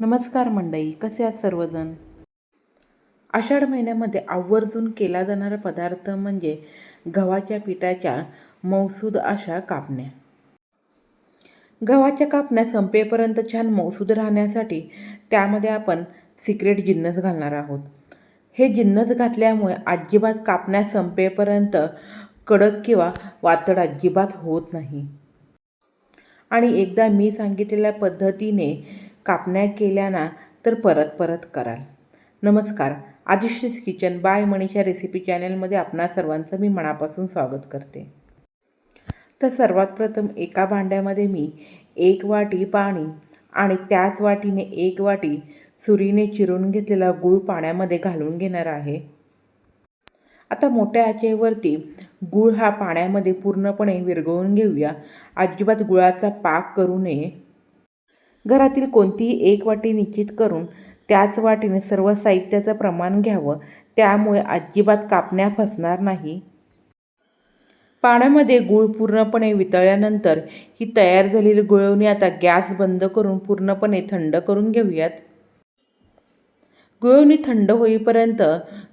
नमस्कार मंडई कसे आहात सर्वजण? आषाढ महिन्यामध्ये आवर्जून केला जाणारा पदार्थ म्हणजे गव्हाच्या पिठाच्या मौसूद अशा कापण्या. गव्हाच्या कापण्या संपेपर्यंत छान मौसूद राहण्यासाठी त्यामध्ये आपण सिक्रेट जिन्नस घालणार आहोत. हे जिन्नस घातल्यामुळे अजिबात कापण्या संपेपर्यंत कडक किंवा वातड अजिबात होत नाही. आणि एकदा मी सांगितलेल्या पद्धतीने कापण्या केल्या ना तर परत परत कराल. नमस्कार. आदिश्रीज किचन बाय मणीच्या रेसिपी चॅनलमध्ये आपणा सर्वांचं मी मनापासून स्वागत करते. तर सर्वात प्रथम एका भांड्यामध्ये मी एक वाटी पाणी आणि त्याच वाटीने एक वाटी सुरीने चिरून घेतलेला गूळ पाण्यामध्ये घालून घेणार आहे. आता मोठ्या आचेवरती गूळ हा पाण्यामध्ये पूर्णपणे विरघळून घेऊया. अजिबात गुळाचा पाक करू नये. घरातील कोणतीही एक वाटी निश्चित करून त्याच वाटीने सर्व साहित्याचं प्रमाण घ्यावं त्यामुळे अजिबात कापण्या फसणार नाही. पाण्यामध्ये गूळ पूर्णपणे वितळल्यानंतर ही तयार झालेली गुळवणी आता गॅस बंद करून पूर्णपणे थंड करून घेऊयात. गुळवणी थंड होईपर्यंत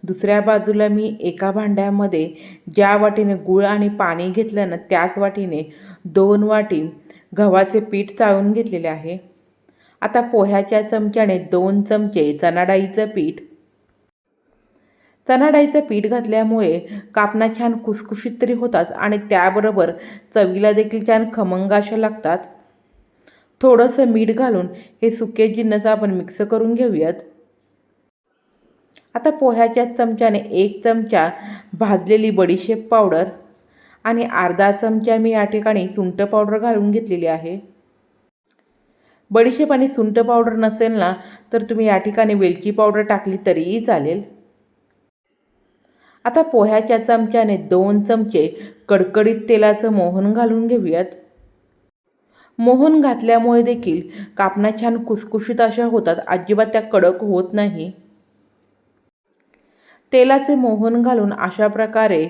दुसऱ्या बाजूला मी एका भांड्यामध्ये ज्या वाटीने गूळ आणि पाणी घेतलं ना त्याच वाटीने दोन वाटी गव्हाचे पीठ चाळून घेतलेले आहे. आता पोह्याच्या चमच्याने दोन चमचे चणाडाईचं पीठ. चणाडाईचं पीठ घातल्यामुळे कापणा छान खुसखुशीत तरी होतात आणि त्याबरोबर चवीला देखील छान खमंग अशा लागतात. थोडंसं मीठ घालून हे सुके जिन्नस आपण मिक्स करून घेऊयात. आता पोह्याच्या चमच्याने एक चमचा भाजलेली बडीशेप पावडर आणि अर्धा चमचा मी या ठिकाणी सुंट पावडर घालून घेतलेली आहे. बडीशेप आणि सुंठ पावडर नसेल ना तर तुम्ही या ठिकाणी वेलची पावडर टाकली तरीही चालेल. आता पोह्याच्या चमच्याने दोन चमचे कडकडीत तेलाचं मोहन घालून घेऊयात. मोहन घातल्यामुळे देखील कापणा छान कुसकुशीत अशा होतात अजिबात त्या कडक होत नाही. तेलाचे मोहन घालून अशा प्रकारे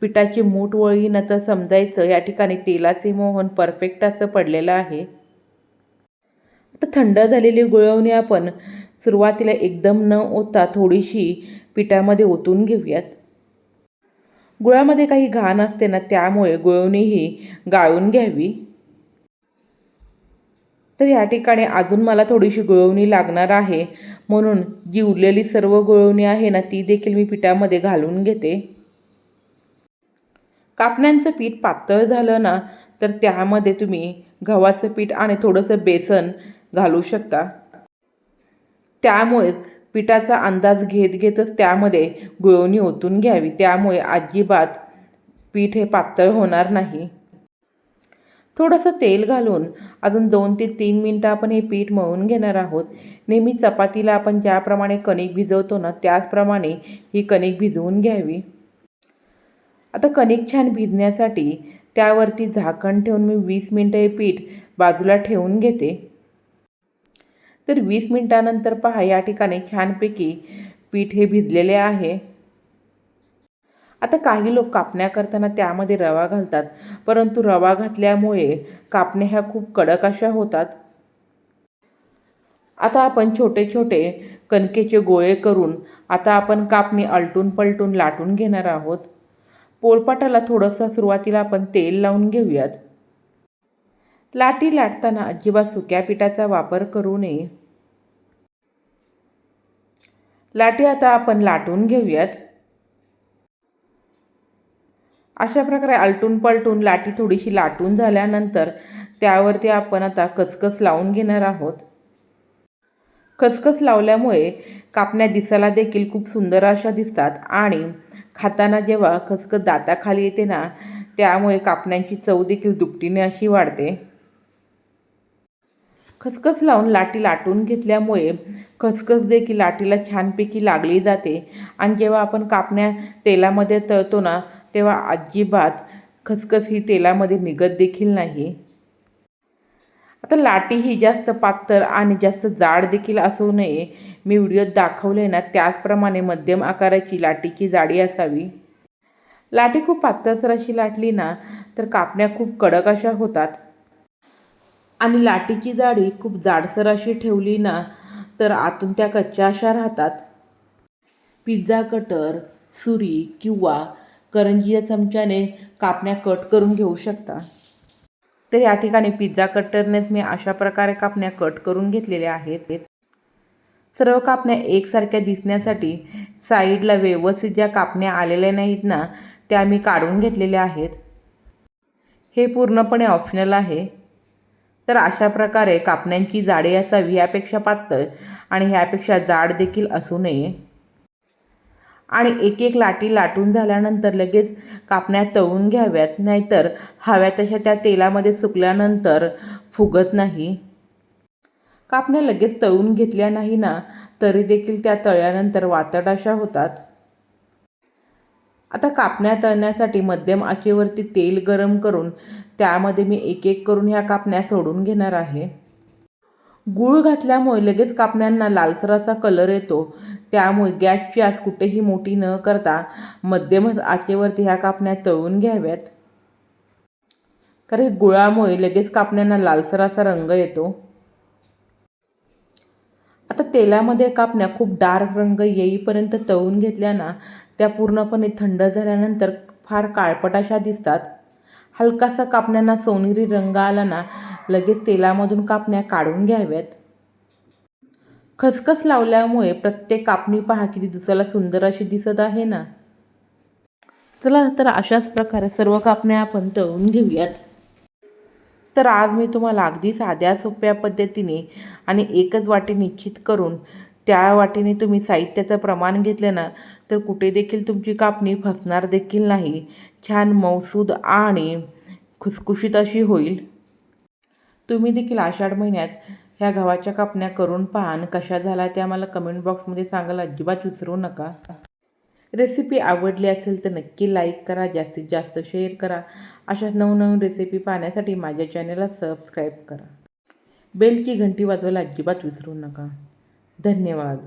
पिठाची मूठ वळी न तर समजायचं या ठिकाणी तेलाचे मोहन परफेक्ट असं पडलेलं आहे. आता थंड झालेली गुळवणी आपण सुरुवातीला एकदम न ओतता थोडीशी पिठामध्ये ओतून घेऊयात. गुळामध्ये काही घाण असते ना त्यामुळे गुळवणी ही गाळून घ्यावी. तर या ठिकाणी अजून मला थोडीशी गुळवणी लागणार आहे. म्हणून जी उरलेली सर्व गुळवणी आहे ना ती देखील मी पिठामध्ये घालून घेते. कापण्यांचं पीठ पातळ झालं ना तर त्यामध्ये तुम्ही गव्हाचं पीठ आणि थोडंसं बेसन घालू शकता. त्यामुळे पिठाचा अंदाज घेत घेतच त्यामध्ये गुळवणी ओतून घ्यावी. त्यामुळे अजिबात पीठ हे पातळ होणार नाही. थोडंसं तेल घालून अजून दोन ते तीन मिनटं आपण हे पीठ मळून घेणार आहोत. नेहमी चपातीला आपण ज्याप्रमाणे कणिक भिजवतो ना त्याचप्रमाणे ही कणिक भिजवून घ्यावी. आता कणिक छान भिजण्यासाठी त्यावरती झाकण ठेवून मी वीस मिनटं हे पीठ बाजूला ठेवून घेते. तर वीस मिनटानंतर पहा या ठिकाणी छानपैकी पीठ हे भिजलेले आहे. आता काही लोक कापण्या करताना त्यामध्ये रवा घालतात परंतु रवा घातल्यामुळे कापण्या ह्या खूप कडक अशा होतात. आता आपण छोटे छोटे कणकेचे गोळे करून आता आपण कापणी अलटून पलटून लाटून घेणार आहोत. पोळपाटाला थोडंसं सुरुवातीला आपण तेल लावून घेऊयात. लाटी लाटताना अजिबात सुक्या पिठाचा वापर करू नये. लाटी आता आपण लाटून घेऊयात. अशा प्रकारे आलटून पलटून लाटी थोडीशी लाटून झाल्यानंतर त्यावरती आपण आता कचकच लावून घेणार आहोत. खसखस लावल्यामुळे कापण्या दिसायला देखील खूप सुंदर अशा दिसतात आणि खाताना जेव्हा खसखस दाताखाली येते ना त्यामुळे कापण्यांची चव देखील दुपटीने अशी वाढते. खसखस लावून लाटी लाटून घेतल्यामुळे खसखस देखील लाटीला छानपैकी लागली जाते. आणि जेव्हा आपण कापण्या तेलामध्ये तळतो ना तेव्हा अजिबात खसखस ही तेलामध्ये निघत देखील नाही. आता लाटी ही जास्त पातळ आणि जास्त जाड देखील असू नये. मी व्हिडिओत दाखवले ना त्याचप्रमाणे मध्यम आकाराची लाटीची जाडी असावी. लाटी खूप पातळसर अशी लाटली ना तर कापण्या खूप कडक अशा होतात. आणि लाटीची जाडी खूप जाडसर अशी ठेवली ना तर आतून त्या कच्च्या अशा राहतात. पिझ्झा कटर सुरी किंवा करंजीच्या चमच्याने कापण्या कट करून घेऊ शकता. तर या ठिकाणी पिझ्झा कटरनेच मी अशा प्रकारे कापण्या कट करून घेतलेल्या आहेत. सर्व कापण्या एकसारख्या दिसण्यासाठी साईडला व्यवस्थित ज्या कापण्या आलेल्या नाहीत ना त्या मी काढून घेतलेल्या आहेत. हे पूर्णपणे ऑप्शनल आहे. तर अशा प्रकारे कापण्यांची जाडी असावी ह्यापेक्षा पातळ आणि ह्यापेक्षा जाड देखील असू नये. आणि एक एक लाटी लाटून झाल्यानंतर लगेच कापण्या तळून घ्याव्यात नाहीतर हव्या तशा त्या तेलामध्ये सुकल्यानंतर फुगत नाही. कापण्या लगेच तळून घेतल्या नाही ना तरी देखील त्या तळल्यानंतर वातडाशा होतात. आता कापण्या तळण्यासाठी मध्यम आचेवरती तेल गरम करून त्यामध्ये मी एक एक करून ह्या कापण्या सोडून घेणार आहे. गूळ घातल्यामुळे लगेच कापण्यांना लालसर असा कलर येतो. त्यामुळे गॅसची आच कुठेही मोठी न करता मध्यमच आचेवरती ह्या कापण्या तळून घ्याव्यात. कारण गुळामुळे लगेच कापण्यांना लालसर असा रंग येतो. आता तेलामध्ये कापण्या खूप डार्क रंग येईपर्यंत तळून घेतल्या ना त्या पूर्णपणे थंड झाल्यानंतर फार काळपट अशा दिसतात. हलकासा कापण्यांना सोनेरी रंग आला ना लगेच तेलामधून कापण्या काढून घ्याव्यात. खसखस लावल्यामुळे प्रत्येक कापणी पहा किती दिसायला सुंदर अशी दिसत आहे ना. चला तर अशाच प्रकारे सर्व कापण्या आपण तळून घेऊयात. तर आज मी तुम्हाला अगदी साध्या सोप्या पद्धतीने आणि एकच वाटी निश्चित करून त्या वाटीने तुम्ही साहित्याचं प्रमाण घेतलं ना तर कुठे देखील तुमची कापणी फसणार देखील नाही. छान मौसूद आणि खुसखुशीत अशी होईल. तुम्ही देखील आषाढ महिन्यात ह्या गव्हाच्या कापण्या करून पहा आणि कशा झाला त्या मला कमेंट बॉक्समध्ये सांगायला अजिबात विसरू नका. रेसिपी आवडली असेल तर नक्की लाईक करा जास्तीत जास्त शेअर करा. अशा नवनवीन रेसिपी पाहण्यासाठी माझ्या चॅनलला सबस्क्राईब करा. बेलची घंटी वाजवायला अजिबात विसरू नका. धन्यवाद.